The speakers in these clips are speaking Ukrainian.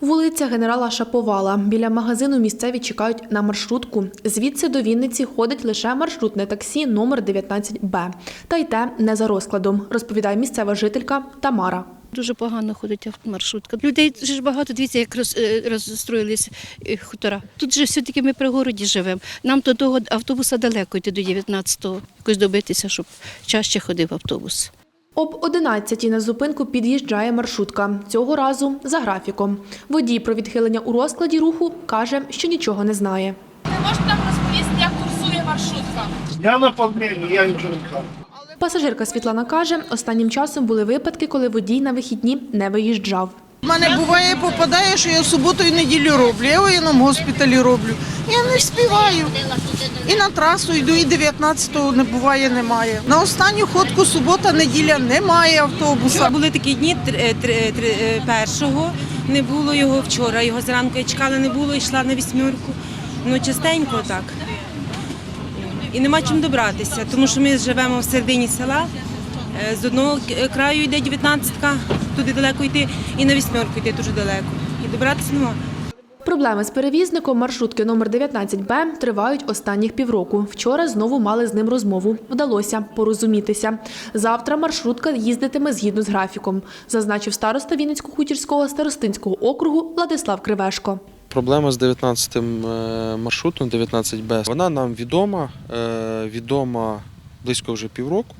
Вулиця генерала Шаповала. Біля магазину місцеві чекають на маршрутку. Звідси до Вінниці ходить лише маршрутне таксі номер 19Б. Та й те не за розкладом, розповідає місцева жителька Тамара. Дуже погано ходить маршрутка. Людей ж багато, дивіться, як роз, е, розстроїлись е, хутора. Тут же все-таки ми при городі живемо. Нам до того автобуса далеко йти до 19-го. Якось добитися, щоб чаще ходив автобус. Об 11 на зупинку під'їжджає маршрутка. Цього разу за графіком. Водій про відхилення у розкладі руху каже, що нічого не знає. Можете нам розповісти, як курсує маршрутка? Я на подмір'ї, я нічого не кажу. Пасажирка Світлана каже, останнім часом були випадки, коли водій на вихідні не виїжджав. У мене буває, попадає, що я суботу і неділю роблю. Я в воєнному госпіталі роблю. Я не співаю. І на трасу йду, і 19-го не буває, немає. На останню ходку субота, неділя немає автобуса. Були такі дні тр- тр- е, першого, не було його вчора. Його зранку я чекала, не було, йшла на вісьмірку. Ну, частенько так. І нема чим добратися, тому що ми живемо в середині села. Е, З одного краю йде 19-ка, туди далеко йти, і на вісьмірку йти дуже далеко. І добратися нема. Проблеми з перевізником маршрутки номер 19Б тривають останніх півроку. Вчора знову мали з ним розмову. Вдалося порозумітися. Завтра маршрутка їздитиме згідно з графіком, зазначив староста Вінницько-Хутірського старостинського округу Владислав Кривешко. Проблема з 19-м е, маршрутом 19Б, вона нам відома, е, відома близько вже півроку.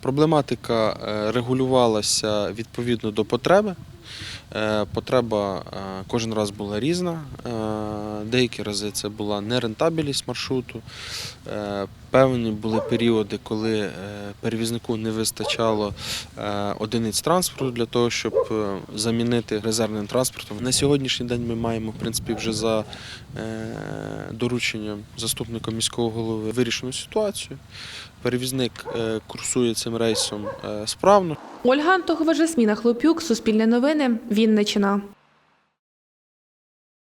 Проблематика е, регулювалася відповідно до потреби. Е, Потреба е, кожен раз була різна. Деякі рази це була нерентабельність маршруту. Певні були періоди, коли перевізнику не вистачало одиниць транспорту для того, щоб замінити резервним транспортом. На сьогоднішній день ми маємо в принципі вже за дорученням заступника міського голови вирішену ситуацію. Перевізник курсує цим рейсом е, справно. Ольга Антохова, Жасміна Хлопюк, Суспільне новини, Вінничина.